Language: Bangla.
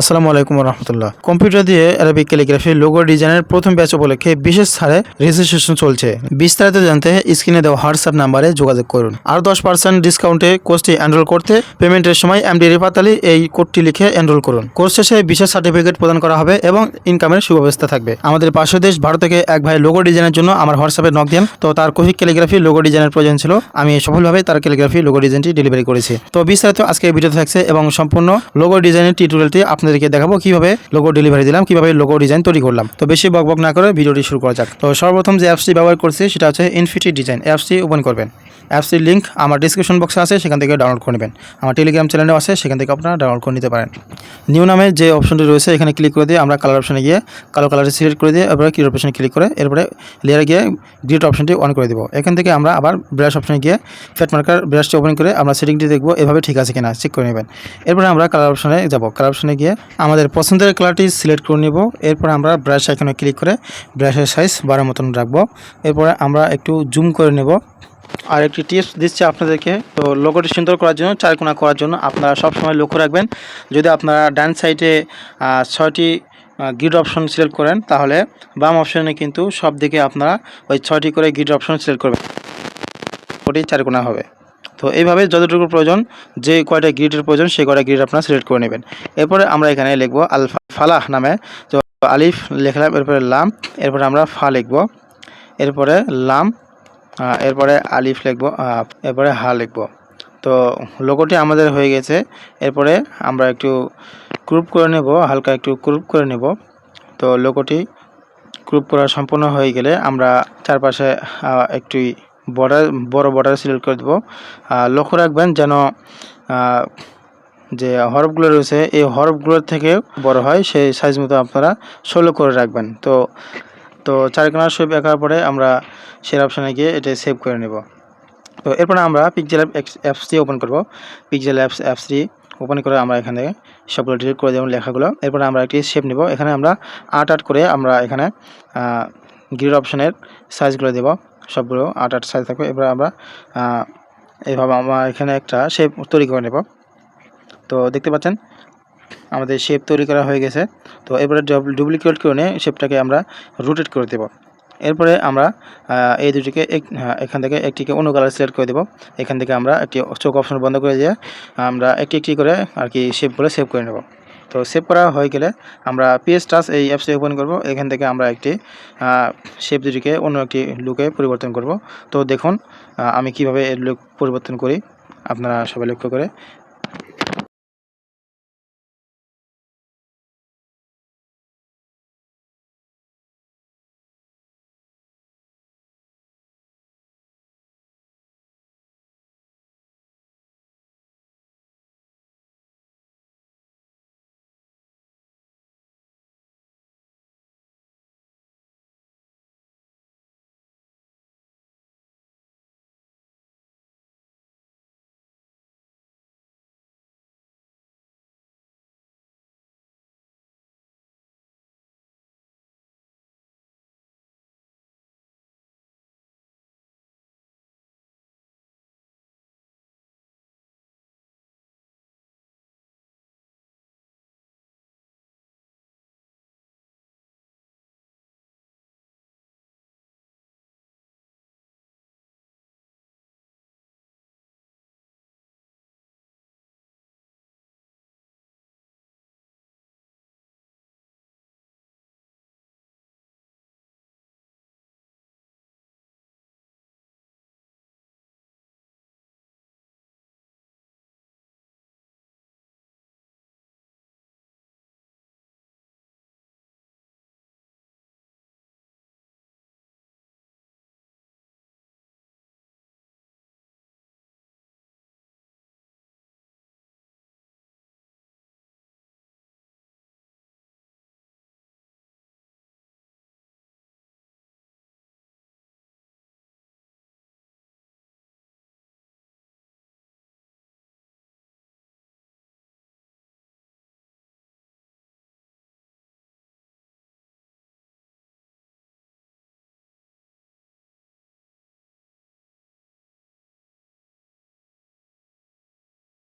আসসালামু আলাইকুম রহমতুল্লাহ কম্পিউটার দিয়ে অ্যারাবিক ক্যালিগ্রাফি লোগো ডিজাইনের প্রথম ব্যাচ উপলক্ষে বিশেষ ছাড়ে রেজিস্ট্রেশন চলছে। বিস্তারিত জানতে স্ক্রিনে দেওয়া হোয়াটসঅ্যাপ নাম্বারে যোগাযোগ করুন। আর দশ পার্সেন্ট ডিসকাউন্টে কোর্সটি এনরোল করতে পেমেন্টের সময় এমডি রিপাতালি এই কোডটি লিখে এনরোল করুন। কোর্স শেষে বিশেষ সার্টিফিকেট প্রদান করা হবে এবং ইনকামের সুব্যবস্থা থাকবে। আমাদের পাশের দেশ ভারত থেকে এক ভাই লোগো ডিজাইনের জন্য আমার হোয়াটসঅ্যাপে নক দেন। তো তার কফিক ক্যালিগ্রাফি লোগো ডিজাইনের প্রয়োজন ছিল। আমি সফলভাবে তার ক্যালিগ্রাফি লোগো ডিজাইনটি ডেলিভারি করেছি। তো বিস্তারিত আজকে ভিডিও থাকছে এবং সম্পূর্ণ লোগো ডিজাইনের টিউটোরিয়ালটি আপনাদেরকে দেখাবো কীভাবে লোগো ডেলিভারি দিলাম, কীভাবে লোগো ডিজাইন তৈরি করলাম। তো বেশি বক বকবক না করে ভিডিওটি শুরু করা যাক। তো সর্বপ্রথম যে অ্যাপসটি ব্যবহার করছি, সেটা হচ্ছে ইনফিটি ডিজাইন অ্যাপসটি ওপেন করবেন। অ্যাপসটির লিঙ্ক আমার ডিসক্রিপশন বক্সে আছে, সেখান থেকে ডাউনলোড করে নেবেন। আমার টেলিগ্রাম চ্যানেলেও আছে, সেখান থেকে আপনারা ডাউনলোড করে নিতে পারেন। নিউ নামে যে অপশনটি রয়েছে, এখানে ক্লিক করে দিয়ে আমরা কালার অপশনে গিয়ে কালো কালারটি সিলেক্ট করে দিয়ে এরপরে কির অপশনে ক্লিক করে এরপরে লেয়ারে গিয়ে গ্রিড অপশনটি অন করে দেবো। এখান থেকে আমরা আবার ব্রাশ অপশনে গিয়ে ফ্যাট মার্কার ব্রাশটি ওপেন করে আমরা সেটিংটি দেখব এভাবে ঠিক আছে কিনা চেক করে নেবেন। এরপরে আমরা কালার অপশনে যাব। কালার অপশনে গিয়ে আমাদের পছন্দের কালারটি সিলেক্ট করে নেব। এরপর আমরা ব্রাশ এখানে ক্লিক করে ব্রাশের সাইজ বারো মতন রাখব। এরপরে আমরা একটু জুম করে নেব। আর একটি টিপস দিচ্ছি আপনাদেরকে। তো লোগোটি সুন্দর করার জন্য, চারকোনা করার জন্য আপনারা সবসময় লক্ষ্য রাখবেন। যদি আপনারা ডান সাইডে ছয়টি গ্রিড অপশন সিলেক্ট করেন, তাহলে বাম অপশনে কিন্তু সব দিকে আপনারা ওই ছয়টি করে গ্রিড অপশন সিলেক্ট করবেন। ওটি চারকোনা হবে। তো এইভাবে যতটুকু প্রয়োজন, যে কয়টা গ্রিডের প্রয়োজন, সেই কয়টা গ্রিড আপনারা সিলেক্ট করে নেবেন। এরপরে আমরা এখানে লিখব আলফা, ফালাহ নামে। তো আলিফ লিখলাম, এরপরে লাম, এরপরে আমরা ফা লিখব। এরপরে লাম এরপরে আলিফ লিখব এরপরে হা লিখব। তো লোগোটি আমাদের হয়ে গেছে। এরপরে আমরা একটু গ্রুপ করে নেব, হালকা একটু গ্রুপ করে নেব। তো লোগোটি গ্রুপ করা সম্পূর্ণ হয়ে গেলে আমরা চারপাশে একটি বর্ডার বড় বর্ডার সিলেক্ট করে দেবো। লক্ষ্য রাখবেন যেন যে হরফগুলো রয়েছে, এই হরফগুলোর থেকে বড় হয়, সেই সাইজ মতো আপনারা ষোলো করে রাখবেন। তো তো চারকোনার শেপ আঁকার পরে আমরা শেয়ার অপশানে গিয়ে এটা সেভ করে নেব। তো এরপরে আমরা পিকজেল অ্যাপস অ্যাপসটি ওপেন করব। পিকজেল অ্যাপস অ্যাপসটি ওপেন করে আমরা এখানে সবগুলো ডিলিট করে দেবো লেখাগুলো। এরপরে আমরা একটি শেপ নেব। এখানে আমরা আট আট করে আমরা এখানে গ্রিড অপশনের সাইজগুলো দেব। সবগুলো আট আট সাইজ থাকবে। এরপরে আমরা এভাবে আমরা এখানে একটা শেপ তৈরি করে নেব। তো দেখতে পাচ্ছেন আমাদের শেপ তৈরি করা হয়ে গেছে। তো এরপরে ডুপ্লিকেট করে নিয়ে শেপটাকে আমরা রোটেট করে দেব। এরপরে আমরা এই দুটিকে হ্যাঁ, এখান থেকে একটিকে অন্য কালার সিলেক্ট করে দেব। এখান থেকে আমরা একটি চোখ অপশন বন্ধ করে দিয়ে আমরা একটি একটি করে আর কি শেপগুলো সেভ করে নেব। তো সেভ করা হয়ে গেলে আমরা পিএস টাস এই অ্যাপসটি ওপেন করব। এখান থেকে আমরা একটি শেপ দুটিকে অন্য একটি লুকে পরিবর্তন করব। তো দেখুন আমি কীভাবে এর লুক পরিবর্তন করি। আপনারা সবাই লক্ষ্য করে